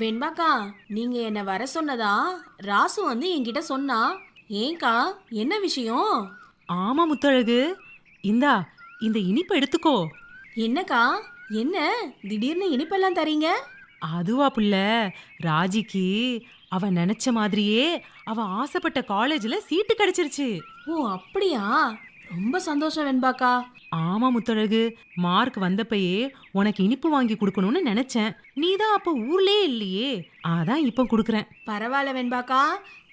வெண்பாக்கா நீங்க என்ன வர சொன்னதா? ராசு வந்து என்கிட்ட சொன்னா ஏன்க்கா என்ன விஷயம்? ஆமா முத்தழகு. இந்தா இந்த இனிப்பு எடுத்துக்கோ. என்னக்கா? என்ன? திடீர்னு இனிப்பெல்லாம் தரீங்க? அதுவா புள்ள ராஜிக்கு அவ நினைச்ச மாதிரியே அவ ஆசைப்பட்ட காலேஜ்ல சீட்டு கிடைச்சிருச்சு. ஓ அப்படியா? ரொம்ப சந்தோஷம் வெண்பாக்கா. ஆமா முத்தழகு. மார்க் வந்தப்பயே உனக்கு இனிப்பு வாங்கி கொடுக்கணும்னு நினைச்சேன். நீ தான் அப்ப ஊர்லயே இல்லையே. அதான் இப்ப குடுக்கறேன். பரவாயில்ல வெண்பாக்கா.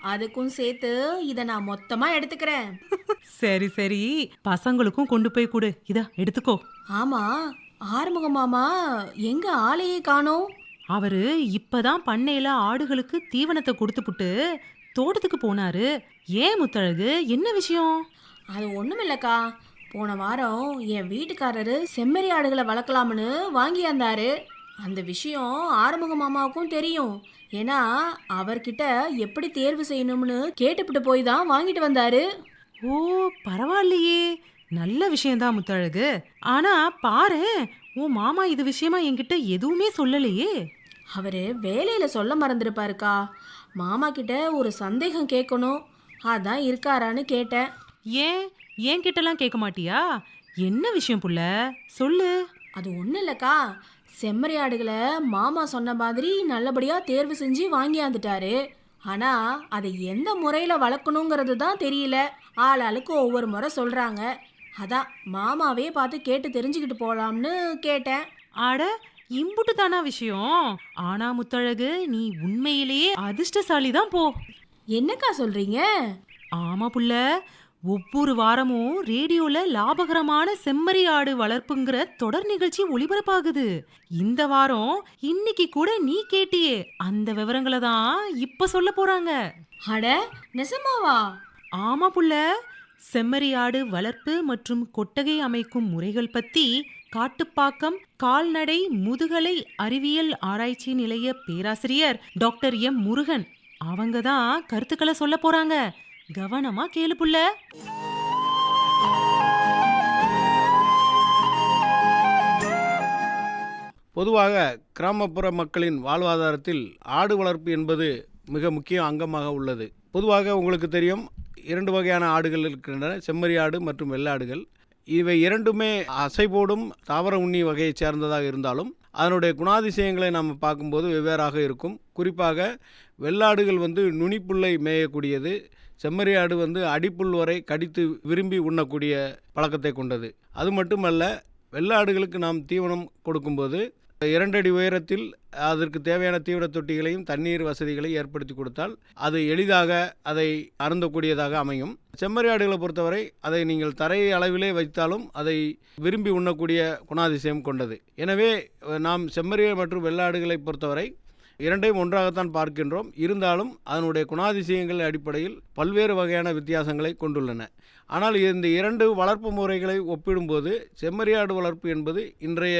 அதுக்கும் சேர்த்து இதை நான் மொத்தமா எடுத்துக்கிறேன். சரி சரி. பசங்களுக்கும் கொண்டு போய் கொடு. இதா எடுத்துக்கோ. ஆமா. ஆறுமுக மாமா எங்க ஆளையே காணோம்? அவரு இப்பதான் பண்ணையில ஆடுகளுக்கு தீவனத்தை கொடுத்துப்புட்டு தோட்டத்துக்கு போனாரு. ஏன் முத்தழகு? என்ன விஷயம்? அது ஒண்ணுமில்லக்கா. போன வாரம் என் வீட்டுக்காரரு செம்மறி ஆடுகளை வளர்க்கலாம்னு வாங்கியாந்தாரு அந்த விஷயம் ஆறுமுக மாமாவுக்கும் தெரியும். ஏன்னா அவர்கிட்ட எப்படி தேர்வு செய்யணும்னு கேட்டுப்பிட்டு போய் தான் வாங்கிட்டு வந்தாரு. ஓ பரவாயில்லையே. நல்ல விஷயம்தான் முத்தழகு. ஆனா பாரு உன் மாமா இது விஷயமா என்கிட்ட எதுவுமே சொல்லலையே. அவரு வேலையில சொல்ல மறந்துருப்பாருக்கா. மாமா கிட்ட ஒரு சந்தேகம் கேட்கணும். அதான் இருக்காரான்னு கேட்டேன். ஏன்? என்கிட்டலாம் கேட்க மாட்டியா? என்ன விஷயம் புள்ள? சொல்லு. அது ஒன்றும் இல்லைக்கா. செம்மறி ஆடுகளை மாமா சொன்ன மாதிரி நல்லபடியாக தேர்வு செஞ்சு வாங்கியாந்துட்டாரு ஆனால் அதை எந்த முறையில் வளர்க்கணுங்கிறது தான் தெரியல. ஆள் ஆளுக்கு ஒவ்வொரு முறை சொல்கிறாங்க அதான் மாமாவே பார்த்து கேட்டு தெரிஞ்சுக்கிட்டு போகலாம்னு கேட்டேன். ஆட இம்புட்டு தானா விஷயம்? ஆனா முத்தழகு நீ உண்மையிலேயே அதிர்ஷ்டசாலி தான் போ. என்னக்கா சொல்கிறீங்க ஆமா புள்ள ஒவ்வொரு வாரமும் ரேடியோல லாபகரமான செம்மறி ஆடு வளர்ப்புங்கிற தொடர் நிகழ்ச்சி ஒளிபரப்பாகுது. இந்த வாரம் இன்னைக்கு கூட நீ கேட்டியே அந்த விவரங்களை தான் இப்ப சொல்ல போறாங்க. அட நெசமாவா ஆமா புள்ள. செம்மறி ஆடு வளர்ப்பு மற்றும் கொட்டகை அமைக்கும் முறைகள் பத்தி காட்டுப்பாக்கம் கால்நடை முதுகலை அறிவியல் ஆராய்ச்சி நிலைய பேராசிரியர் டாக்டர் எம் முருகன் அவங்க தான் கருத்துக்களை சொல்ல போறாங்க. கவனமா கேளு புள்ள. பொதுவாக கிராமப்புற மக்களின் வாழ்வாதாரத்தில் ஆடு வளர்ப்பு என்பது மிக முக்கிய அங்கமாக உள்ளது. பொதுவாக உங்களுக்கு தெரியும் இரண்டு வகையான ஆடுகள் இருக்கின்றன செம்மறி ஆடு மற்றும் வெள்ளாடுகள் இவை இரண்டுமே அசைபோடும் தாவர உண்ணி வகையைச் சேர்ந்ததாக இருந்தாலும் அதனுடைய குணாதிசயங்களை நாம் பார்க்கும்போது வெவ்வேறாக இருக்கும். குறிப்பாக வெள்ளாடுகள் வந்து நுனிப்புல்லை மேயக்கூடியது செம்மறி ஆடு வந்து அடிப்புல் வரை கடித்து விரும்பி உண்ணக்கூடிய பழக்கத்தை கொண்டது. அது மட்டுமல்ல வெள்ளாடுகளுக்கு நாம் தீவனம் கொடுக்கும்போது இரண்டடி உயரத்தில் அதற்கு தேவையான தீவன தொட்டிகளையும் தண்ணீர் வசதிகளை ஏற்படுத்தி கொடுத்தால் அது எளிதாக அதை அருந்தக்கூடியதாக அமையும். செம்மறி ஆடுகளை பொறுத்தவரை அதை நீங்கள் தரை அளவிலே வைத்தாலும் அதை விரும்பி உண்ணக்கூடிய குணாதிசயம் கொண்டது. எனவே நாம் செம்மறியாடு மற்றும் வெள்ளாடுகளை பொறுத்தவரை இரண்டையும் ஒன்றாகத்தான் பார்க்கின்றோம். இருந்தாலும் அதனுடைய குணாதிசயங்கள் அடிப்படையில் பல்வேறு வகையான வித்தியாசங்களை கொண்டுள்ளன. ஆனால் இந்த இரண்டு வளர்ப்பு முறைகளை ஒப்பிடும்போது செம்மறியாடு வளர்ப்பு என்பது இன்றைய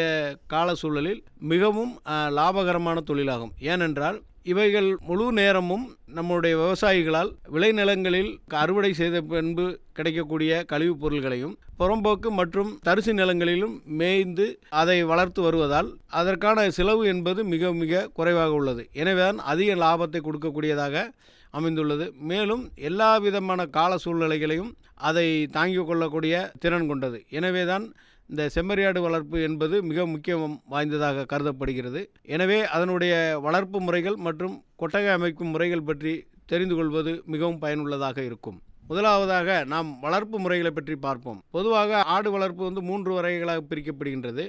கால சூழலில் மிகவும் லாபகரமான தொழிலாகும். ஏனென்றால் இவைகள் முழு நேரமும் நம்முடைய விவசாயிகளால் விளைநிலங்களில் அறுவடை செய்த பின்பு கிடைக்கக்கூடிய கழிவுப் பொருள்களையும் புறம்போக்கு மற்றும் தரிசு நிலங்களிலும் மேய்ந்து அதை வளர்த்து வருவதால் அதற்கான செலவு என்பது மிக மிக குறைவாக உள்ளது. எனவேதான் அதிக லாபத்தை கொடுக்கக்கூடியதாக அமைந்துள்ளது. மேலும் எல்லா விதமான கால சூழ்நிலைகளையும் அதை தாங்கிக் கொள்ளக்கூடிய திறன் கொண்டது. எனவேதான் இந்த செம்மறியாடு வளர்ப்பு என்பது மிக முக்கியம் வாய்ந்ததாக கருதப்படுகிறது. எனவே அதனுடைய வளர்ப்பு முறைகள் மற்றும் கொட்டகை அமைக்கும் முறைகள் பற்றி தெரிந்து கொள்வது மிகவும் பயனுள்ளதாக இருக்கும். முதலாவதாக நாம் வளர்ப்பு முறைகளை பற்றி பார்ப்போம். பொதுவாக ஆடு வளர்ப்பு வந்து மூன்று வகைகளாக பிரிக்கப்படுகின்றது.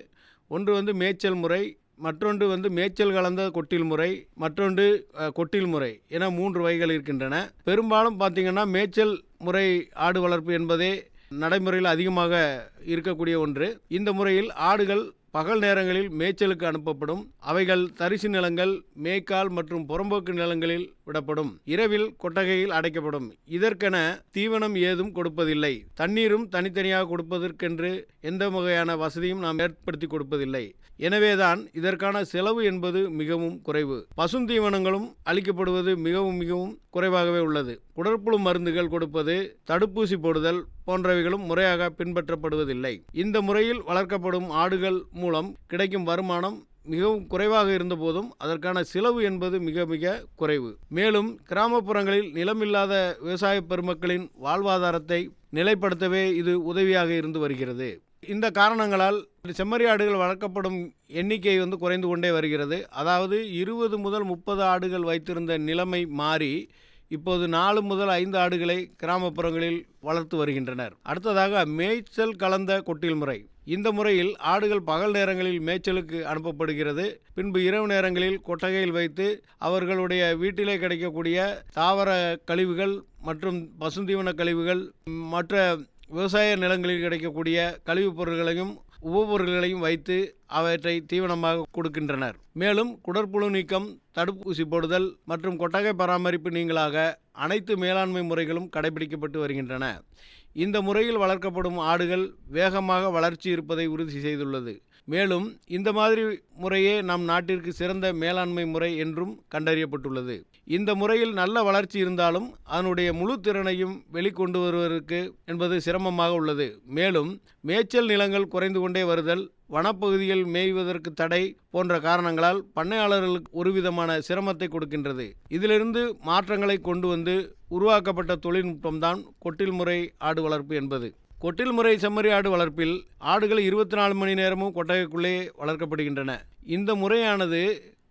ஒன்று வந்து மேய்ச்சல் முறை மற்றொன்று வந்து மேய்ச்சல் கலந்த கொட்டில் முறை மற்றொன்று கொட்டில் முறை என மூன்று வகைகள் இருக்கின்றன. பெரும்பாலும் பார்த்தீங்கன்னா மேய்ச்சல் முறை ஆடு வளர்ப்பு என்பதே நடைமுறையில் அதிகமாக இருக்கக்கூடிய ஒன்று. இந்த முறையில் ஆடுகள் பகல் நேரங்களில் மேய்ச்சலுக்கு அனுப்பப்படும். அவைகள் தரிசு நிலங்கள் மேய்க்கால் மற்றும் புறம்போக்கு நிலங்களில் விடப்படும். இரவில் கொட்டகையில் அடைக்கப்படும். இதற்கென தீவனம் ஏதும் கொடுப்பதில்லை. தண்ணீரும் தனித்தனியாக கொடுப்பதற்கென்று எந்த வகையான வசதியும் நாம் ஏற்படுத்தி கொடுப்பதில்லை. எனவேதான் இதற்கான செலவு என்பது மிகவும் குறைவு. பசுந்தீவனங்களும் அளிக்கப்படுவது மிகவும் மிகவும் குறைவாகவே உள்ளது. குடற்புழு மருந்துகள் கொடுப்பது தடுப்பூசி போடுதல் போன்றவைகளும் முறையாக பின்பற்றப்படுவதில்லை. இந்த முறையில் வளர்க்கப்படும் ஆடுகள் மூலம் கிடைக்கும் வருமானம் மிகவும் குறைவாக இருந்தபோதும் அதற்கான செலவு என்பது மிக மிக குறைவு. மேலும் கிராமப்புறங்களில் நிலமில்லாத விவசாய பெருமக்களின் வாழ்வாதாரத்தை நிலைப்படுத்தவே இது உதவியாக இருந்து வருகிறது. இந்த காரணங்களால் செம்மறி ஆடுகள் வளர்க்கப்படும் எண்ணிக்கை வந்து குறைந்து கொண்டே வருகிறது. அதாவது இருபது முதல் முப்பது ஆடுகள் வைத்திருந்த நிலைமை மாறி இப்போது நாலு முதல் ஐந்து ஆடுகளை கிராமப்புறங்களில் வளர்த்து வருகின்றனர். அடுத்ததாக மேய்ச்சல் கலந்த கொட்டில் முறை. இந்த முறையில் ஆடுகள் பகல் நேரங்களில் மேய்ச்சலுக்கு அனுப்பப்படுகிறது. பின்பு இரவு நேரங்களில் கொட்டகையில் வைத்து அவர்களுடைய வீட்டிலே கிடைக்கக்கூடிய தாவர கழிவுகள் மற்றும் பசுந்தீவன கழிவுகள் மற்ற விவசாய நிலங்களில் கிடைக்கக்கூடிய கழிவுப் பொருட்களையும் உபபொருள்களையும் வைத்து அவற்றை தீவனமாக கொடுக்கின்றனர். மேலும் குடற்புழு நீக்கம் தடுப்பூசி போடுதல் மற்றும் கொட்டகை பராமரிப்பு நீங்களாக அனைத்து மேலாண்மை முறைகளும் கடைபிடிக்கப்பட்டு வருகின்றன. இந்த முறையில் வளர்க்கப்படும் ஆடுகள் வேகமாக வளர்ச்சி இருப்பதை உறுதி செய்துள்ளது. மேலும் இந்த மாதிரி முறையே நம் நாட்டிற்கு சிறந்த மேலாண்மை முறை என்றும் கண்டறியப்பட்டுள்ளது. இந்த முறையில் நல்ல வளர்ச்சி இருந்தாலும் அதனுடைய முழு திறனையும் வெளிக்கொண்டு வருவதற்கு என்பது சிரமமாக உள்ளது. மேலும் மேய்ச்சல் நிலங்கள் குறைந்து கொண்டே வருதல் வனப்பகுதியில் மேய்வதற்கு தடை போன்ற காரணங்களால் பண்ணையாளர்களுக்கு ஒருவிதமான சிரமத்தை கொடுக்கின்றது. இதிலிருந்து மாற்றங்களை கொண்டு வந்து உருவாக்கப்பட்ட தொழில்நுட்பம்தான் கொட்டில் முறை ஆடு வளர்ப்பு என்பது. கொட்டில் முறை செம்மறி ஆடு வளர்ப்பில் ஆடுகள் இருபத்தி நாலு மணி நேரமும் கொட்டகைக்குள்ளே வளர்க்கப்படுகின்றன. இந்த முறையானது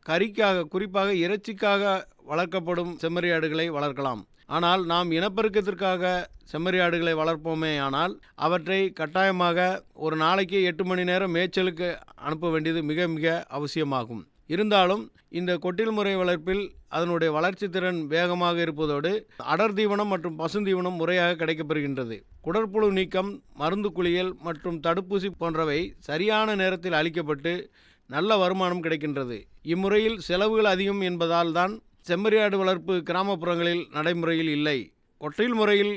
கறிக்காக குறிப்பாக இறைச்சிக்காக வளர்க்கப்படும் செம்மறியாடுகளை வளர்க்கலாம். ஆனால் நாம் இனப்பெருக்கத்திற்காக செம்மறி ஆடுகளை வளர்ப்போமே ஆனால் அவற்றை கட்டாயமாக ஒரு நாளைக்கு எட்டு மணி நேரம் மேய்ச்சலுக்கு அனுப்ப வேண்டியது மிக மிக அவசியமாகும். இருந்தாலும் இந்த கொட்டில் முறை வளர்ப்பில் அதனுடைய வளர்ச்சி திறன் வேகமாக இருப்பதோடு அடர் தீவனம் மற்றும் பசுந்தீவனம் முறையாக கிடைக்கப்பெறுகின்றது குடற்புழு நீக்கம் மருந்து குளியல் மற்றும் தடுப்பூசி போன்றவை சரியான நேரத்தில் அளிக்கப்பட்டு நல்ல வருமானம் கிடைக்கின்றது. இம்முறையில் செலவுகள் அதிகம் என்பதால் தான் செம்மறியாடு வளர்ப்பு கிராமப்புறங்களில் நடைமுறையில் இல்லை. கொட்டில் முறையில்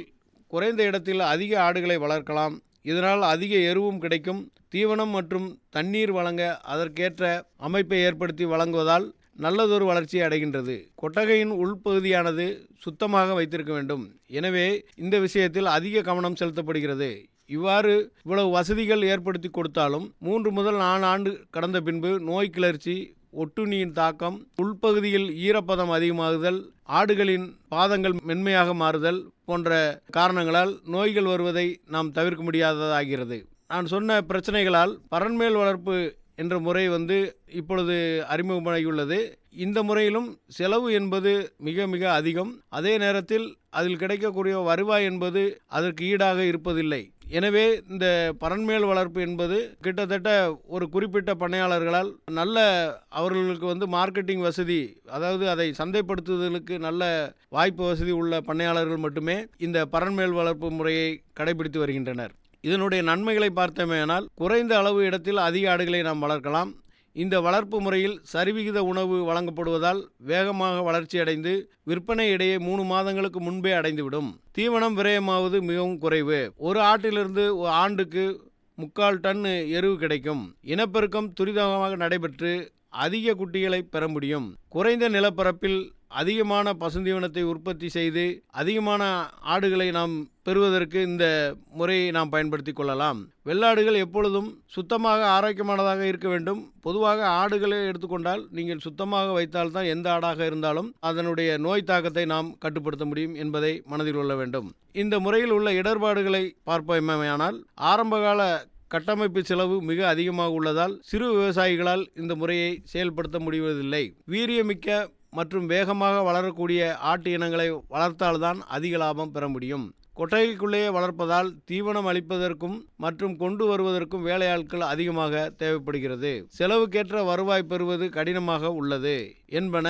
குறைந்த இடத்தில் அதிக ஆடுகளை வளர்க்கலாம். இதனால் அதிக எருவும் கிடைக்கும். தீவனம் மற்றும் தண்ணீர் வழங்க அதற்கேற்ற அமைப்பை ஏற்படுத்தி வழங்குவதால் நல்லதொரு வளர்ச்சியை அடைகின்றது. கொட்டகையின் உள்பகுதியானது சுத்தமாக வைத்திருக்க வேண்டும். எனவே இந்த விஷயத்தில் அதிக கவனம் செலுத்தப்படுகிறது. இவ்வாறு இவ்வளவு வசதிகள் ஏற்படுத்தி கொடுத்தாலும் மூன்று முதல் நாலு ஆண்டு கடந்த பின்பு நோய் கிளர்ச்சி ஒட்டுண்ணியின் தாக்கம் உள்பகுதியில் ஈரப்பதம் அதிகமாகுதல் ஆடுகளின் பாதங்கள் மென்மையாக மாறுதல் போன்ற காரணங்களால் நோய்கள் வருவதை நாம் தவிர்க்க முடியாததாகிறது. நான் சொன்ன பிரச்சனைகளால் பரண்மேல் வளர்ப்பு என்ற முறை வந்து இப்பொழுது அறிமுகமாகியுள்ளது. இந்த முறையிலும் செலவு என்பது மிக மிக அதிகம். அதே நேரத்தில் அதில் கிடைக்கக்கூடிய வருவாய் என்பது அதற்கு ஈடாக இருப்பதில்லை. எனவே இந்த பரண்மேல் வளர்ப்பு என்பது கிட்டத்தட்ட ஒரு குறிப்பிட்ட பண்ணையாளர்களால் நல்ல அவர்களுக்கு வந்து மார்க்கெட்டிங் வசதி அதாவது அதை சந்தைப்படுத்துதலுக்கு நல்ல வாய்ப்பு வசதி உள்ள பண்ணையாளர்கள் மட்டுமே இந்த பரண்மேல் வளர்ப்பு முறையை கடைபிடித்து வருகின்றனர். இதனுடைய நன்மைகளை பார்த்தோமேனால் குறைந்த அளவு இடத்தில் அதிக ஆடுகளை நாம் வளர்க்கலாம். இந்த வளர்ப்பு முறையில் சரிவிகித உணவு வழங்கப்படுவதால் வேகமாக வளர்ச்சியடைந்து விற்பனை இடையே மூணு மாதங்களுக்கு முன்பே அடைந்துவிடும். தீவனம் விரயமாவது மிகவும் குறைவு. ஒரு ஆட்டிலிருந்து ஒரு ஆண்டுக்கு முக்கால் டன் எருவு கிடைக்கும். இனப்பெருக்கம் துரிதமாக நடைபெற்று அதிக குட்டிகளை பெற முடியும். குறைந்த நிலப்பரப்பில் அதிகமான பசுந்தீவனத்தை உற்பத்தி செய்து அதிகமான ஆடுகளை நாம் பெறுவதற்கு இந்த முறையை நாம் பயன்படுத்தி கொள்ளலாம். வெள்ளாடுகள் எப்பொழுதும் சுத்தமாக ஆரோக்கியமானதாக இருக்க வேண்டும். பொதுவாக ஆடுகளை எடுத்துக்கொண்டால் நீங்கள் சுத்தமாக வைத்தால்தான் எந்த ஆடாக இருந்தாலும் அதனுடைய நோய் தாக்கத்தை நாம் கட்டுப்படுத்த முடியும் என்பதை மனதில் கொள்ள வேண்டும். இந்த முறையில் உள்ள இடர்பாடுகளை பார்ப்போமேயானால் ஆரம்பகால கட்டமைப்பு செலவு மிக அதிகமாக உள்ளதால் சிறு விவசாயிகளால் இந்த முறையை செயல்படுத்த முடிவதில்லை. வீரியமிக்க மற்றும் வேகமாக வளரக்கூடிய ஆட்டு இனங்களை வளர்த்தால்தான் அதிக லாபம் பெற முடியும். கொட்டகைக்குள்ளேயே வளர்ப்பதால் தீவனம் அளிப்பதற்கும் மற்றும் கொண்டு வருவதற்கும் வேலையாட்கள் அதிகமாக தேவைப்படுகிறது. செலவுக்கேற்ற வருவாய் பெறுவது கடினமாக உள்ளது என்பன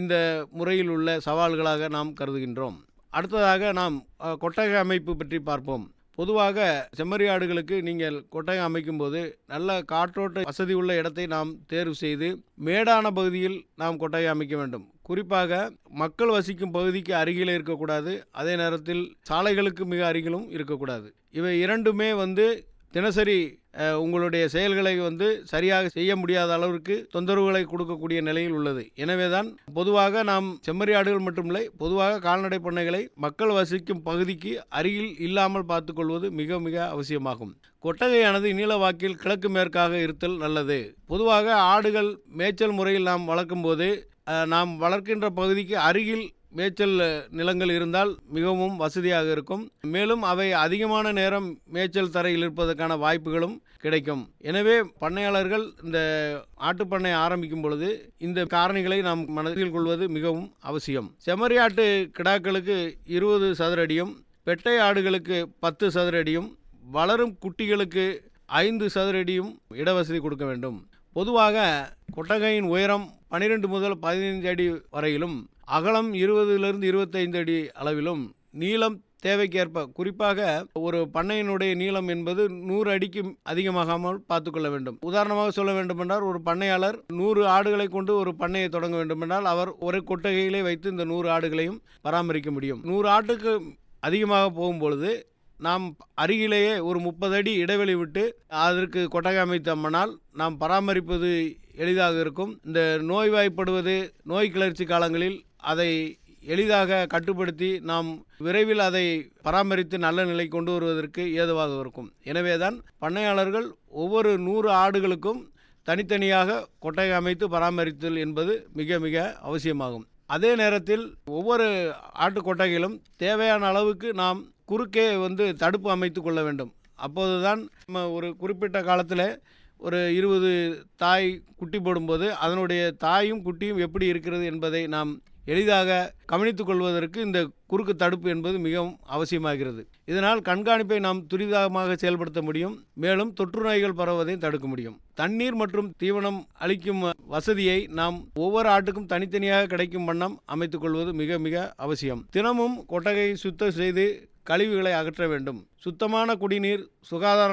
இந்த முறையில் உள்ள சவால்களாக நாம் கருதுகின்றோம். அடுத்ததாக நாம் கொட்டகை அமைப்பு பற்றி பார்ப்போம். பொதுவாக செம்மறியாடுகளுக்கு நீங்கள் கொட்டகை அமைக்கும்போது நல்ல காற்றோட்ட வசதி உள்ள இடத்தை நாம் தேர்வு செய்து மேடான பகுதியில் நாம் கொட்டகை அமைக்க வேண்டும். குறிப்பாக மக்கள் வசிக்கும் பகுதிக்கு அருகில் இருக்கக்கூடாது. அதே நேரத்தில் சாலைகளுக்கு மிக அருகிலும் இருக்கக்கூடாது. இவை இரண்டுமே வந்து தினசரி உங்களுடைய செயல்களை வந்து சரியாக செய்ய முடியாத அளவிற்கு தொந்தரவுகளை கொடுக்கக்கூடிய நிலையில் உள்ளது. எனவேதான் பொதுவாக நாம் செம்மறியாடுகள் மட்டுமில்லை பொதுவாக கால்நடை பண்ணைகளை மக்கள் வசிக்கும் பகுதிக்கு அருகில் இல்லாமல் பார்த்துக்கொள்வது மிக மிக அவசியமாகும். கொட்டகையானது நீளவாக்கில் கிழக்கு மேற்காக இருத்தல் நல்லது. பொதுவாக ஆடுகள் மேய்ச்சல் முறையில் நாம் வளர்க்கும்போது நாம் வளர்க்கின்ற பகுதிக்கு அருகில் மேய்ச்சல் நிலங்கள் இருந்தால் மிகவும் வசதியாக இருக்கும். மேலும் அவை அதிகமான நேரம் மேய்ச்சல் தரையில் இருப்பதற்கான வாய்ப்புகளும் கிடைக்கும். எனவே பண்ணையாளர்கள் இந்த ஆட்டுப்பண்ணை ஆரம்பிக்கும் பொழுது இந்த காரணிகளை நாம் மனதில் கொள்வது மிகவும் அவசியம். செம்மறியாட்டு கிடாக்களுக்கு இருபது சதுரடியும் பெட்டை ஆடுகளுக்கு பத்து சதுரடியும் வளரும் குட்டிகளுக்கு ஐந்து சதுரடியும் இடவசதி கொடுக்க வேண்டும். பொதுவாக கொட்டகையின் உயரம் 12 முதல் பதினைந்து அடி வரையிலும் அகலம் இருபதிலிருந்து இருபத்தைந்து அடி அளவிலும் நீளம் தேவைக்கேற்ப. குறிப்பாக ஒரு பண்ணையினுடைய நீளம் என்பது நூறு அடிக்கு அதிகமாகாமல் பார்த்துக்கொள்ள வேண்டும். உதாரணமாக சொல்ல வேண்டுமென்றால் ஒரு பண்ணையாளர் நூறு ஆடுகளை கொண்டு ஒரு பண்ணையை தொடங்க வேண்டுமென்றால் அவர் ஒரு கொட்டகையிலே வைத்து இந்த நூறு ஆடுகளையும் பராமரிக்க முடியும். நூறு ஆட்டுக்கு அதிகமாக போகும்பொழுது நாம் அருகிலேயே ஒரு முப்பது அடி இடைவெளி விட்டு அதற்கு கொட்டகை அமைத்தோம்னால் நாம் பராமரிப்பது எளிதாக இருக்கும். இந்த நோய்வாய்ப்படுவது நோய் கிளர்ச்சி காலங்களில் அதை எளிதாக கட்டுப்படுத்தி நாம் விரைவில் அதை பராமரித்து நல்ல நிலை கொண்டு வருவதற்கு ஏதுவாக இருக்கும். எனவேதான் பண்ணையாளர்கள் ஒவ்வொரு நூறு ஆடுகளுக்கும் தனித்தனியாக கொட்டகை அமைத்து பராமரித்தல் என்பது மிக மிக அவசியமாகும். அதே நேரத்தில் ஒவ்வொரு ஆட்டு கொட்டகையிலும் தேவையான அளவுக்கு நாம் குறுக்கே வந்து தடுப்பு அமைத்து கொள்ள வேண்டும். அப்போதுதான் நம்ம ஒரு குறிப்பிட்ட காலத்தில் ஒரு இருபது தாய் குட்டி போடும்போது அதனுடைய தாயும் குட்டியும் எப்படி இருக்கிறது என்பதை நாம் எளிதாக கவனித்துக் கொள்வதற்கு இந்த குறுக்கு தடுப்பு என்பது மிகவும் அவசியமாகிறது. இதனால் கண்காணிப்பை நாம் துரிதமாக செயல்படுத்த முடியும். மேலும் தொற்று நோய்கள் பரவுவதை தடுக்க முடியும். தண்ணீர் மற்றும் தீவனம் அளிக்கும் வசதியை நாம் ஒவ்வொரு ஆட்டுக்கும் தனித்தனியாக கிடைக்கும் வண்ணம் அமைத்துக் கொள்வது மிக மிக அவசியம். தினமும் கொட்டகையை சுத்தம் செய்து கழிவுகளை அகற்ற வேண்டும். சுத்தமான குடிநீர் சுகாதார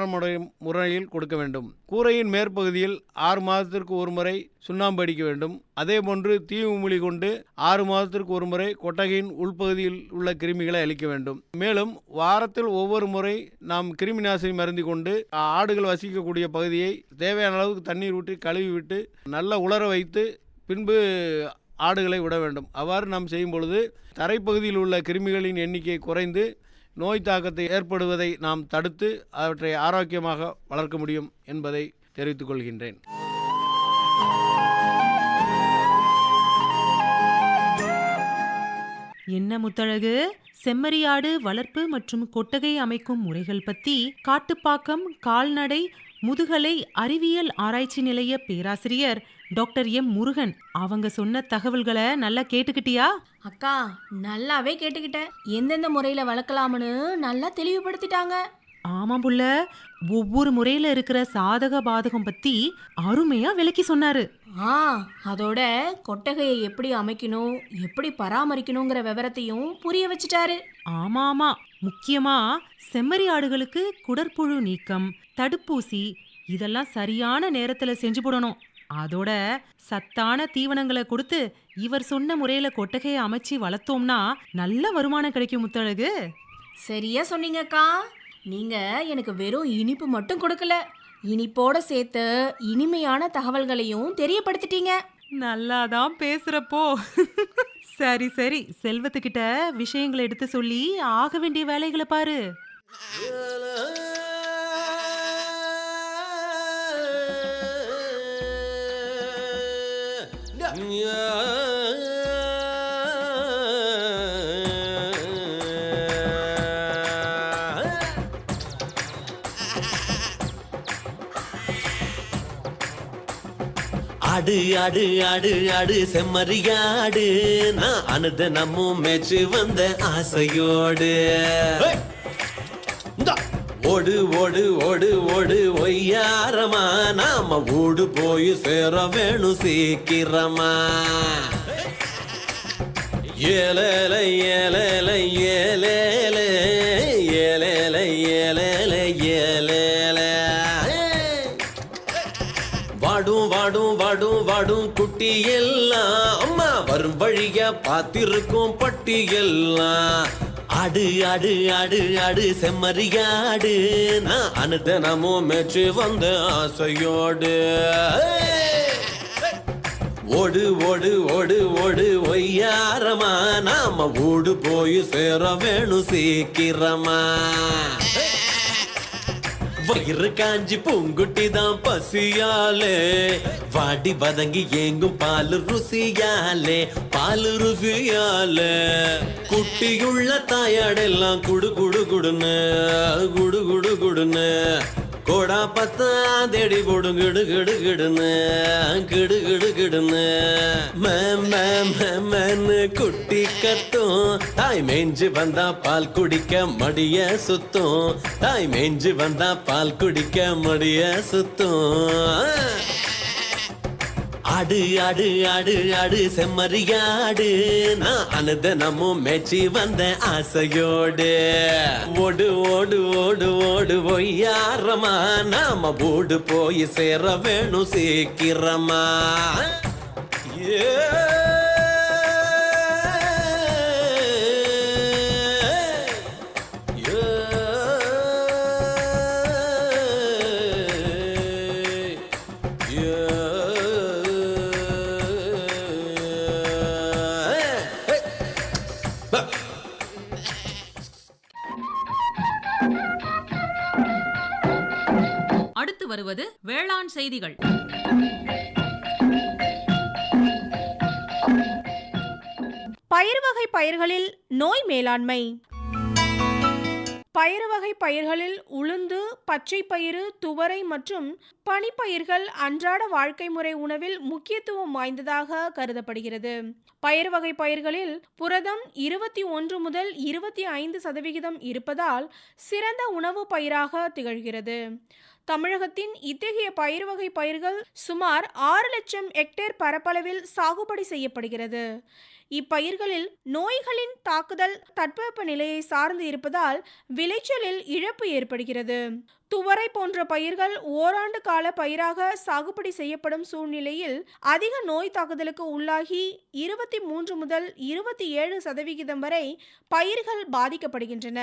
முறையில் கொடுக்க வேண்டும். கூரையின் மேற்பகுதியில் ஆறு மாதத்திற்கு ஒரு முறை சுண்ணாம்பு அடிக்க வேண்டும். அதேபோன்று தீ உமிழி கொண்டு ஆறு மாதத்திற்கு ஒரு முறை கொட்டகையின் உள்பகுதியில் உள்ள கிருமிகளை அழிக்க வேண்டும். மேலும் வாரத்தில் ஒவ்வொரு முறை நாம் கிருமி நாசினி மருந்தி கொண்டு ஆடுகள் வசிக்கக்கூடிய பகுதியை தேவையான அளவுக்கு தண்ணீர் ஊற்றி கழுவி விட்டு நல்ல உலர வைத்து பின்பு ஆடுகளை விட வேண்டும். அவ்வாறு நாம் செய்யும் பொழுது தரைப்பகுதியில் உள்ள கிருமிகளின் எண்ணிக்கை குறைந்து நோய் தாக்கத்தை ஏற்படுவதை நாம் தடுத்து அவற்றை ஆரோக்கியமாக வளர்க்க முடியும் என்பதை தெரிவித்துக் கொள்கின்றேன். என்ன முத்தழகு? செம்மறியாடு வளர்ப்பு மற்றும் கொட்டகை அமைக்கும் முறைகள் பத்தி காட்டுப்பாக்கம் கால்நடை முதுகலை அறிவியல் ஆராய்ச்சி நிலைய பேராசிரியர் டாக்டர் எம். முருகன் அவங்க சொன்ன தகவல்களை நல்லா கேட்டுக்கிட்டியா? அக்கா நல்லாவே கேட்டுக்கிட்டேன் எந்தெந்த முறையில் வளர்க்கலாம்னு நல்லா தெளிவுபடுத்திட்டாங்க. ஆமாம் புள்ள ஒவ்வொரு முறையில இருக்கிற சாதக பாதகம் பத்தி அருமையா விளக்கி சொன்னாரு. ஆ அதோட கொட்டகையை எப்படி அமைக்கணும் எப்படி பராமரிக்கணுங்கிற விவரத்தையும் புரிய வச்சுட்டாரு. ஆமா ஆமா. முக்கியமா செம்மறி ஆடுகளுக்கு குடற்புழு நீக்கம் தடுப்பூசி இதெல்லாம் சரியான நேரத்துல செஞ்சு போடணும். அதோட சத்தான தீவனங்களை கொடுத்து இவர் சொன்ன முறையில கொட்டகையை அமைச்சு வளர்த்தோம்னா நல்ல வருமானம் கிடைக்கும் முத்தழகு. சரியா சொன்னீங்கக்கா. நீங்க எனக்கு வெறும் இனிப்பு மட்டும் கொடுக்கல. இனிப்போட சேர்த்து இனிமையான தகவல்களையும் தெரியப்படுத்திட்டீங்க. நல்லாதான் பேசுறப்போ. சரி சரி. செல்வத்துக்கிட்ட விஷயங்களை எடுத்து சொல்லி ஆக வேண்டிய வேலைகளை பாரு. அடு அடு அடு அடு செம்மறியாடு நான் அனுத நம்மும் மேச்சு வந்த ஆசையோடு. ஓடு ஓடு ஓடு ஓடு ஒய்யாரமா. நாம ஓடு போய் சேர வேணும் சீக்கிரமா. ஏலேல ஏலேல ஏலேல ஏலேல ஏலேல ஏலேல. வாடும் வாடும் வாடும் வாடும் குட்டி எல்லாம் அம்மா வரும் வழிய பார்த்திருக்கும் பட்டி எல்லாம் ஆடு ஆடு ஆடு ஆடு செம்மறியாடு நான் அனுதனமும் மேச்சு வந்த ஆசையோடு. ஓடு ஓடு ஓடு ஓடு ஒய்யாரமா. நாம ஓடு போய் சேர வேணும் சீக்கிரமா. வயிறு காஞ்சி பூங்குட்டி தான் பசியாலே. வாடி வதங்கி ஏங்கும் பால் ருசியாலே பால் ருசியாலே. குட்டியுள்ள தாயாடெல்லாம் குடு குடு குடுன்னு குடு குடு குடுன்னு. கோடா பத்தா தேடி போடும் கிடு கிடு கிடுன்னு கிடு கிடு கிடுன்னு. மேம் குட்டி கத்தும். தாய் மேஞ்சு வந்தா பால் குடிக்க மடிய சுத்தும். தாய் மேஞ்சு வந்தா பால் குடிக்க மடிய சுத்தும். ஆடு ஆடு ஆடு ஆடு செம்மறியாடு நான் அனுதனமும் மேய்ச்சி வந்த ஆசையோடு. ஓடு ஓடு ஓடு ஓடு ஒய்யாரமா. நாம போடு போய் சேர வேணும் சீக்கிரமா. ஏ செய்திகள். பயிர் வகை பயிர்களில் நோய் மேலாண்மை. பயிறு வகை பயிர்களில் உளுந்து பச்சை பயிறு துவரை மற்றும் பனிப்பயிர்கள் அன்றாட வாழ்க்கை முறை உணவில் முக்கியத்துவம் வாய்ந்ததாக கருதப்படுகிறது. பயிர் வகை பயிர்களில் புரதம் இருபத்தி ஒன்று முதல் இருபத்தி ஐந்து சதவிகிதம் இருப்பதால் சிறந்த உணவு பயிராக திகழ்கிறது. தமிழகத்தின் இத்தகைய பயிர் வகை பயிர்கள் சுமார் ஆறு லட்சம் ஹெக்டேர் பரப்பளவில் சாகுபடி செய்யப்படுகிறது. இப்பயிர்களில் நோய்களின் தாக்குதல் தட்பவெப்ப நிலையை சார்ந்து இருப்பதால் விளைச்சலில் இழப்பு ஏற்படுகிறது. துவரை போன்ற பயிர்கள் ஓராண்டு கால பயிராக சாகுபடி செய்யப்படும் சூழ்நிலையில் அதிக நோய் தாக்குதலுக்கு உள்ளாகி இருபத்தி மூன்று முதல் இருபத்தி ஏழு சதவிகிதம் வரை பயிர்கள் பாதிக்கப்படுகின்றன.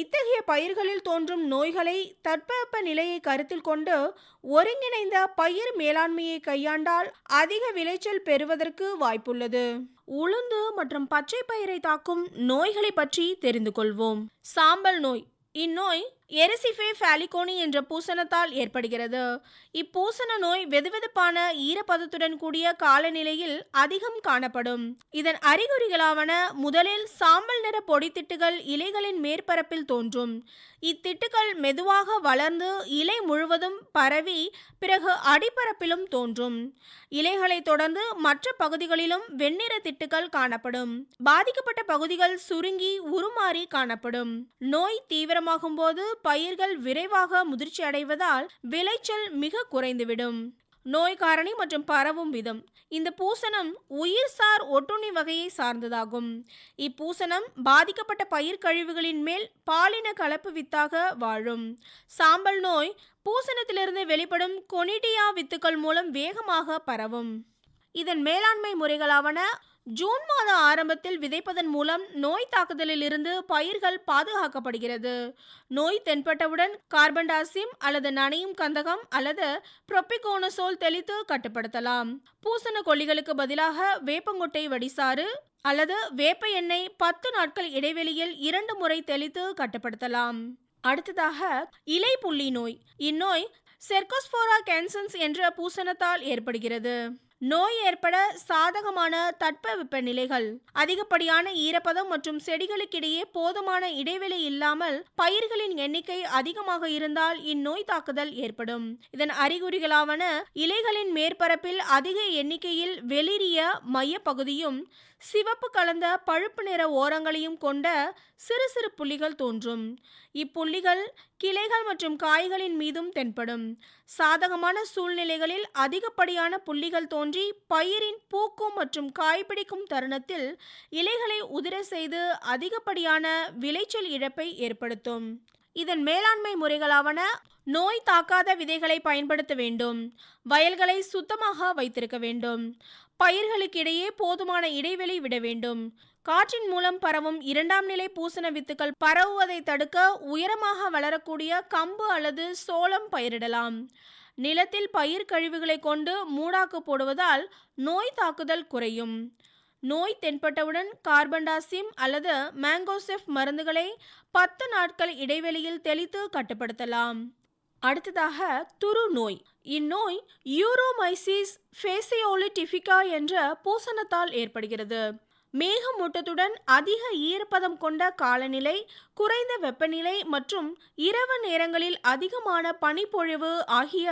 இத்தகைய பயிர்களில் தோன்றும் நோய்களை தட்பவெப்ப நிலையை கருத்தில் கொண்டு ஒருங்கிணைந்த பயிர் மேலாண்மையை கையாண்டால் அதிக விளைச்சல் பெறுவதற்கு வாய்ப்புள்ளது. உளுந்து மற்றும் பச்சை பயிரை தாக்கும் நோய்களை பற்றி தெரிந்து கொள்வோம். சாம்பல் நோய் இந்நோய் எரிசிஃபே ஃபாலிகோனி என்ற பூசணத்தால் ஏற்படுகிறது. இப்பூசண நோய் வெதுவெதுப்பான ஈரப்பதத்துடன் கூடிய காலநிலையில் அதிகம் காணப்படும். இதன் அறிகுறிகளாவன முதலில் சாம்பல் நிற பொடித்திட்டுகள் இலைகளின் மேற்பரப்பில் தோன்றும். இத்திட்டுகள் மெதுவாக வளர்ந்து இலை முழுவதும் பரவி பிறகு அடிப்பரப்பிலும் தோன்றும். இலைகளை தொடர்ந்து மற்ற பகுதிகளிலும் வெண்ணிற திட்டுகள் காணப்படும். பாதிக்கப்பட்ட பகுதிகள் சுருங்கி உருமாறி காணப்படும். நோய் தீவிரமாகும் போது பயிர்கள் விரைவாக முதிர்ச்சி அடைவதால் விளைச்சல் மிக குறைந்துவிடும். நோய் காரணி மற்றும் பரவும் விதம். இந்த பூசணம் உயிர்சார் ஒட்டுண்ணி வகையை சார்ந்ததாகும். இப்பூசணம் பாதிக்கப்பட்ட பயிர் கழிவுகளின் மேல் பாலின கலப்பு வித்தாக வாழும். சாம்பல் நோய் பூசணத்திலிருந்து வெளிப்படும் கொனிடியா வித்துக்கள் மூலம் வேகமாக பரவும். இதன் மேலாண்மை முறைகளாவன ஜூன் மாத ஆரம்பத்தில் விதைப்பதன் மூலம் நோய் தாக்குதலில் இருந்து பயிர்கள் பாதுகாக்கப்படுகிறது. நோய் தென்பட்டவுடன் கார்பன்டாசிம் அல்லது நனையும் கந்தகம் அல்லது புரொப்பிகோனசோல் தெளித்து கட்டுப்படுத்தலாம். பூசண கொல்லிகளுக்கு பதிலாக வேப்பங்கொட்டை வடிசாறு அல்லது வேப்ப எண்ணெய் பத்து நாட்கள் இடைவெளியில் இரண்டு முறை தெளித்து கட்டுப்படுத்தலாம். அடுத்ததாக இலை புள்ளி நோய். இந்நோய் செர்கோஸ்போரா கேன்சன்ஸ் என்ற பூசணத்தால் ஏற்படுகிறது. நோய் ஏற்பட சாதகமான தட்பவெப்ப நிலைகள் அதிகப்படியான ஈரப்பதம் மற்றும் செடிகளுக்கிடையே போதுமான இடைவெளி இல்லாமல் பயிர்களின் எண்ணிக்கை அதிகமாக இருந்தால் இந்நோய் தாக்குதல் ஏற்படும். இதன் அறிகுறிகளாவன இலைகளின் மேற்பரப்பில் அதிக எண்ணிக்கையில் வெளிரிய மையப்பகுதியும் சிவப்பு கலந்த பழுப்பு நிற ஓரங்களையும் கொண்ட சிறு சிறு புள்ளிகள் தோன்றும். இப்புள்ளிகள் கிளைகள் மற்றும் காய்களின் மீதும் தென்படும். சாதகமான சூழ்நிலைகளில் அதிகப்படியான புள்ளிகள் தோன்றி பயிரின் பூக்கும் மற்றும் காய்பிடிக்கும் தருணத்தில் இலைகளை உதிர செய்து அதிகப்படியான விளைச்சல் இழப்பை ஏற்படுத்தும். இதன் மேலாண்மை முறைகளாவன நோய் தாக்காத விதைகளை பயன்படுத்த வேண்டும் வயல்களை சுத்தமாக வைத்திருக்க வேண்டும் பயிர்களுக்கிடையே போதுமான இடைவெளி விட வேண்டும். காற்றின் மூலம் பரவும் இரண்டாம் நிலை பூசண வித்துக்கள் பரவுவதை தடுக்க உயரமாக வளரக்கூடிய கம்பு அல்லது சோளம் பயிரிடலாம். நிலத்தில் பயிர் கழிவுகளை கொண்டு மூடாக்கு போடுவதால் நோய் தாக்குதல் குறையும். நோய் தென்பட்டவுடன் கார்பன்டாசிம் அல்லது மேங்கோசெஃப் மருந்துகளை பத்து நாட்கள் இடைவெளியில் தெளித்து கட்டுப்படுத்தலாம். அடுத்ததாக துரு நோய். இந்நோய் யூரோமைசிஸ் ஃபேசியோலிட்டிஃபிகா என்ற பூசணத்தால் ஏற்படுகிறது. மேகமூட்டத்துடன் அதிக ஈரப்பதம் கொண்ட காலநிலை குறைந்த வெப்பநிலை மற்றும் இரவு நேரங்களில் அதிகமான பனிப்பொழிவு ஆகிய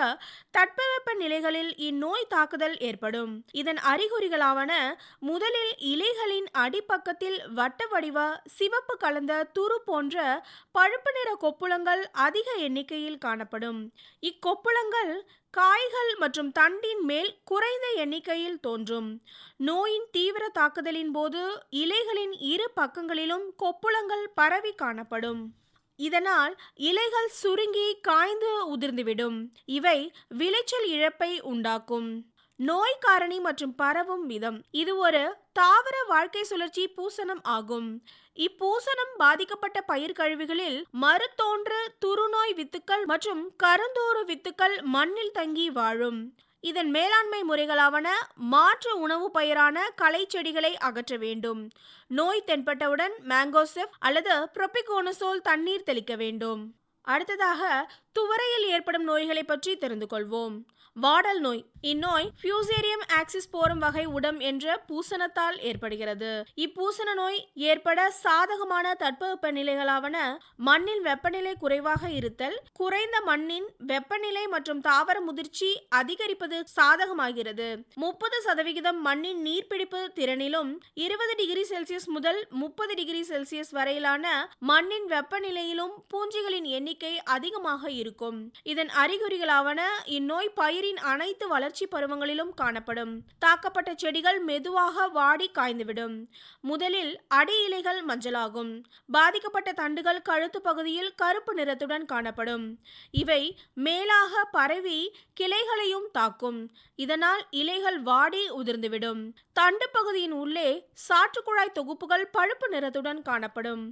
தட்பவெப்ப நிலைகளில் இந்நோய் தாக்குதல் ஏற்படும். இதன் அறிகுறிகளாவன முதலில் இலைகளின் அடிப்பக்கத்தில் வட்ட வடிவ சிவப்பு கலந்த துரு போன்ற பழுப்பு நிற கொப்புளங்கள் அதிக எண்ணிக்கையில் காணப்படும். இக்கொப்புளங்கள் காய்கள் மற்றும் தண்டின் மேல் குறைந்த எண்ணிக்கையில் தோன்றும். நோயின் தீவிர தாக்குதலின் போது இலைகளின் இரு பக்கங்களிலும் கொப்புளங்கள் பரவி காணப்படும். இதனால் இலைகள் சுருங்கி காய்ந்து உதிர்ந்துவிடும். இவை விளைச்சல் இழப்பை உண்டாக்கும். நோய் காரணி மற்றும் பரவும் விதம். இது ஒரு தாவர வாழ்க்கை சுழற்சி பூசணம் ஆகும். இப்பூசணம் பாதிக்கப்பட்ட பயிர் கழிவுகளில் மறுதோன்று துருநோய் வித்துக்கள் மற்றும் கருந்தோறு வித்துக்கள் மண்ணில் தங்கி வாழும். இதன் மேலாண்மை முறைகளாவன மாற்று உணவு பயிரான களை செடிகளை அகற்ற வேண்டும். நோய் தென்பட்டவுடன் மேங்கோசெஃப் அல்லது புரொபிகோனசோல் தண்ணீர் தெளிக்க வேண்டும். அடுத்ததாக துவரையில் ஏற்படும் நோய்களை பற்றி தெரிந்து கொள்வோம். வாடல் நோய் இந்நோய் ஃபியூசேரியம் ஆக்சிஸ் போரம் வகை உடம் என்ற பூசணத்தால் ஏற்படுகிறது. இப்பூசண நோய் ஏற்பட சாதகமான தட்பவெப்ப நிலைகளாவன மண்ணின் வெப்பநிலை குறைவாக இருத்தல் குறைந்த மண்ணின் வெப்பநிலை மற்றும் தாவர முதிர்ச்சி அதிகரிப்பது சாதகமாகிறது. முப்பது சதவிகிதம் மண்ணின் நீர்பிடிப்பு திறனிலும் இருபது டிகிரி செல்சியஸ் முதல் முப்பது டிகிரி செல்சியஸ் வரையிலான மண்ணின் வெப்பநிலையிலும் பூஞ்சிகளின் எண்ணிக்கை அதிகமாக இருக்கும். இதன் அறிகுறிகளாவன இந்நோய் பயிரின் அனைத்து வளர்ச்சி பருவங்களிலும் காணப்படும். தாக்கப்பட்ட செடிகள் மெதுவாக வாடி காய்ந்துவிடும். முதலில் அடி இலைகள் மஞ்சளாகும். பாதிக்கப்பட்ட தண்டுகள் கழுத்து பகுதியில் கருப்பு நிறத்துடன் காணப்படும். இவை மேலாக பரவி கிளைகளையும் தாக்கும். இதனால் இலைகள் வாடி உதிர்ந்துவிடும். தண்டு பகுதியின் உள்ளே சாற்றுக்குழாய் தொகுப்புகள் பழுப்பு நிறத்துடன் காணப்படும்.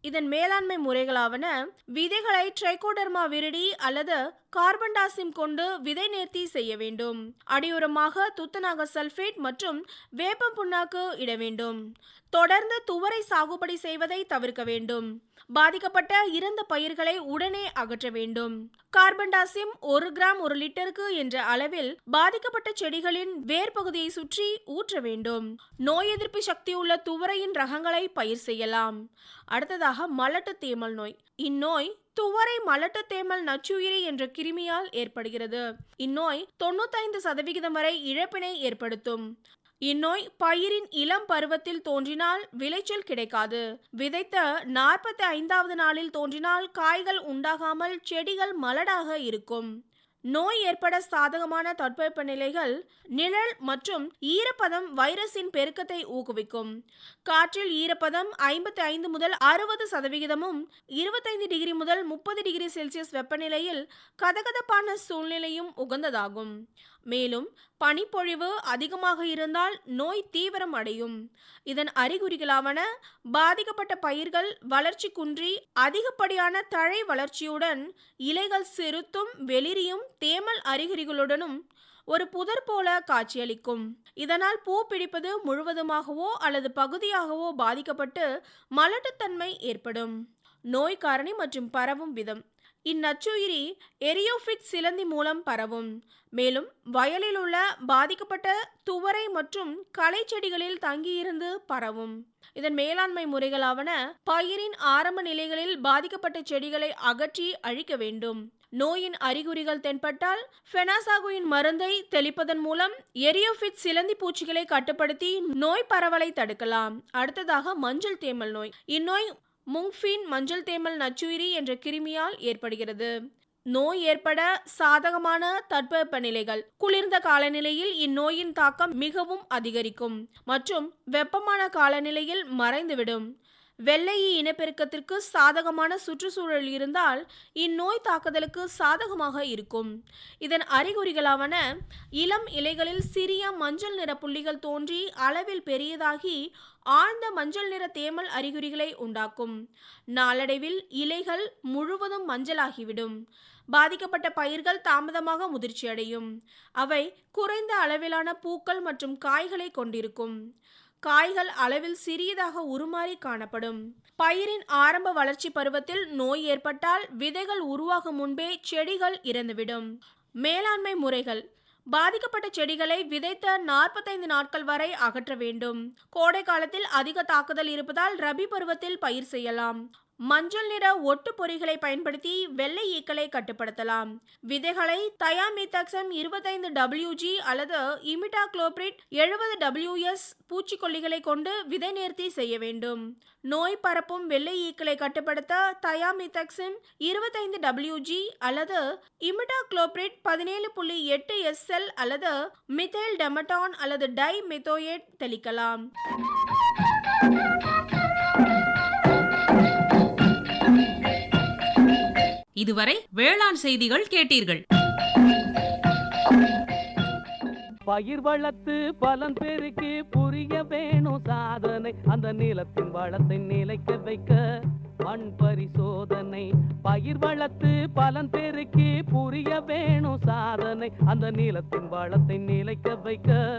இதன் மேலாண்மை முறைகளாவன விதைகளை ட்ரைகோடர்மா விரிடி அல்லது கார்பன் டாசிம் கொண்டு விதை நேர்த்தி செய்ய வேண்டும். அடியுரமாக துத்தநாக சல்பேட் மற்றும் வேப்பம் புண்ணாக்கு இட வேண்டும். தொடர்ந்து துவரை சாகுபடி செய்வதை தவிர்க்க வேண்டும். பாதிக்கப்பட்ட இறந்த பயிர்களை உடனே அகற்ற வேண்டும். கார்பன்டாசிம் ஒரு கிராம் ஒரு லிட்டருக்கு என்ற அளவில் பாதிக்கப்பட்ட செடிகளின் வேர் பகுதியை சுற்றி ஊற்ற வேண்டும். நோய் எதிர்ப்பு சக்தி உள்ள துவரையின் ரகங்களை பயிர் செய்யலாம். அடுத்ததாக மலட்டு தேமல் நோய். இந்நோய் துவரை மலட்டு தேமல் நச்சுயிரி என்ற கிருமியால் ஏற்படுகிறது. இந்நோய் தொண்ணூத்தைந்து சதவிகிதம் வரை இழப்பினை ஏற்படுத்தும். இந்நோய் பயிரின் இளம் பருவத்தில் தோன்றினால் விளைச்சல் கிடைக்காது. விதைத்த நாற்பத்தி ஐந்தாவது நாளில் தோன்றினால் காய்கள் உண்டாகாமல் செடிகள் மலடாக இருக்கும். நோய் ஏற்பட சாதகமான தட்பவெப்ப நிலைகள் நிழல் மற்றும் ஈரப்பதம் வைரஸின் பெருக்கத்தை ஊக்குவிக்கும். காற்றில் ஈரப்பதம் ஐம்பத்தி ஐந்து முதல் அறுபது சதவிகிதமும் இருபத்தைந்து டிகிரி முதல் முப்பது டிகிரி செல்சியஸ் வெப்பநிலையில் கதகதப்பான சூழ்நிலையும் உகந்ததாகும். மேலும் பனிப்பொழிவு அதிகமாக இருந்தால் நோய் தீவிரம் அடையும். இதன் அறிகுறிகளாவன பாதிக்கப்பட்ட பயிர்கள் வளர்ச்சி குன்றி அதிகப்படியான தழை வளர்ச்சியுடன் இலைகள் சிறுத்தும் வெளிரியும் தேமல் அறிகுறிகளுடனும் ஒரு புதர் போல காட்சியளிக்கும். இதனால் பூ பிடிப்பது முழுவதுமாகவோ அல்லது பகுதியாகவோ பாதிக்கப்பட்டு மலட்டுத்தன்மை ஏற்படும். நோய் காரணி மற்றும் பரவும் விதம். இந்நச்சுயிரி எரியோஃபிட் சிலந்தி மூலம் பரவும். மேலும் வயலில் உள்ள பாதிக்கப்பட்ட துவரை மற்றும் களை செடிகளில் தங்கியிருந்து பரவும். இதன் மேலாண்மை முறைகளாவன பயிரின் ஆரம்ப நிலைகளில் பாதிக்கப்பட்ட செடிகளை அகற்றி அழிக்க வேண்டும். நோயின் அறிகுறிகள் தென்பட்டால் ஃபெனாசாகுயின் மருந்தை தெளிப்பதன் மூலம் எரியோஃபிட் சிலந்தி பூச்சிகளை கட்டுப்படுத்தி நோய் பரவலை தடுக்கலாம். அடுத்ததாக மஞ்சள் தேமல் நோய். இந்நோய் முங்ஃபின் மஞ்சள் தேமல் நச்சுயிரி என்ற கிருமியால் ஏற்படுகிறது. நோய் ஏற்பட சாதகமான தட்பவெப்பநிலைகள் குளிர்ந்த காலநிலையில் இந்நோயின் தாக்கம் மிகவும் அதிகரிக்கும் மற்றும் வெப்பமான காலநிலையில் மறைந்துவிடும். வெள்ளை இனப்பெருக்கத்திற்கு சாதகமான சுற்றுச்சூழல் இருந்தால் இந்நோய் தாக்குதலுக்கு சாதகமாக இருக்கும். இதன் அறிகுறிகளாவன இளம் இலைகளில் சிறிய மஞ்சள் நிற புள்ளிகள் தோன்றி அளவில் பெரியதாகி ஆழ்ந்த மஞ்சள் நிற தேமல் அறிகுறிகளை உண்டாக்கும். நாளடைவில் இலைகள் முழுவதும் மஞ்சளாகிவிடும். பாதிக்கப்பட்ட பயிர்கள் தாமதமாக முதிர்ச்சியடையும். அவை குறைந்த அளவிலான பூக்கள் மற்றும் காய்களை கொண்டிருக்கும். காய்கள் அளவில் சிறியதாக உருமாறி காணப்படும். பயிரின் ஆரம்ப வளர்ச்சி பருவத்தில் நோய் ஏற்பட்டால் விதைகள் உருவாகும் முன்பே செடிகள் இறந்துவிடும். மேலாண்மை முறைகள். பாதிக்கப்பட்ட செடிகளை விதைத்த நாற்பத்தைந்து நாட்கள் வரை அகற்ற வேண்டும். கோடை காலத்தில் அதிக தாக்குதல் இருப்பதால் ரபி பருவத்தில் பயிர் செய்யலாம். மஞ்சள் நிற ஒட்டு பொறிகளை பயன்படுத்தி வெள்ளை ஈக்களை கட்டுப்படுத்தலாம். விதைகளை தயாமித்தக்சம் இருபத்தைந்து டபிள்யூஜி அல்லது இமிடாக்ளோபிரிட் எழுபது டபிள்யூஎஸ் பூச்சிக்கொல்லிகளை கொண்டு விதை நேர்த்தி செய்ய வேண்டும். நோய் பரப்பும் வெள்ளை ஈக்களை கட்டுப்படுத்த தயாமித்தக்சிம் இருபத்தைந்து டபிள்யூஜி அல்லது இமிடாக்ளோபிரிட் பதினேழு புள்ளி எட்டு எஸ்எல் அல்லது மிథைல் டெமட்டான் அல்லது டை மெத்தோயேட் தெளிக்கலாம். இதுவரை வேளாண் செய்திகள் கேட்டீர்கள். பயிர் வளர்த்து பலன் பெருக்கி புரிய வேணும் சாதனை. அந்த நிலத்தின் வளத்தை நிலைக்க வைக்க மண் பரிசோதனை. பயிர் வளர்த்து பலன் பெருக்கி புரிய வேணும் சாதனை. அந்த நிலத்தின் வளத்தை நிலைக்க வைக்க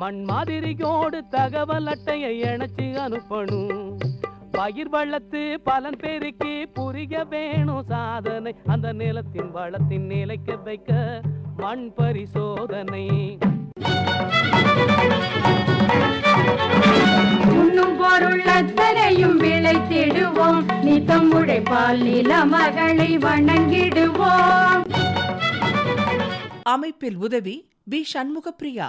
மண் மாதிரியோடு தகவல் அட்டையை இணைச்சி அனுப்பணும். பயிர் வளர்த்து பலன் பெருக்கி புரிய வேணும் சாதனை. அந்த நிலத்தின் வளத்தின் நிலைக்க வைக்க மண் பரிசோதனை. உண்ணும் பொருள் அத்தனையும் விளைத்திடுவோம் நித்தம் உழைப்பால் நில மகளை வணங்கிடுவோம். அமைப்பில் உதவி பி சண்முகப்பிரியா.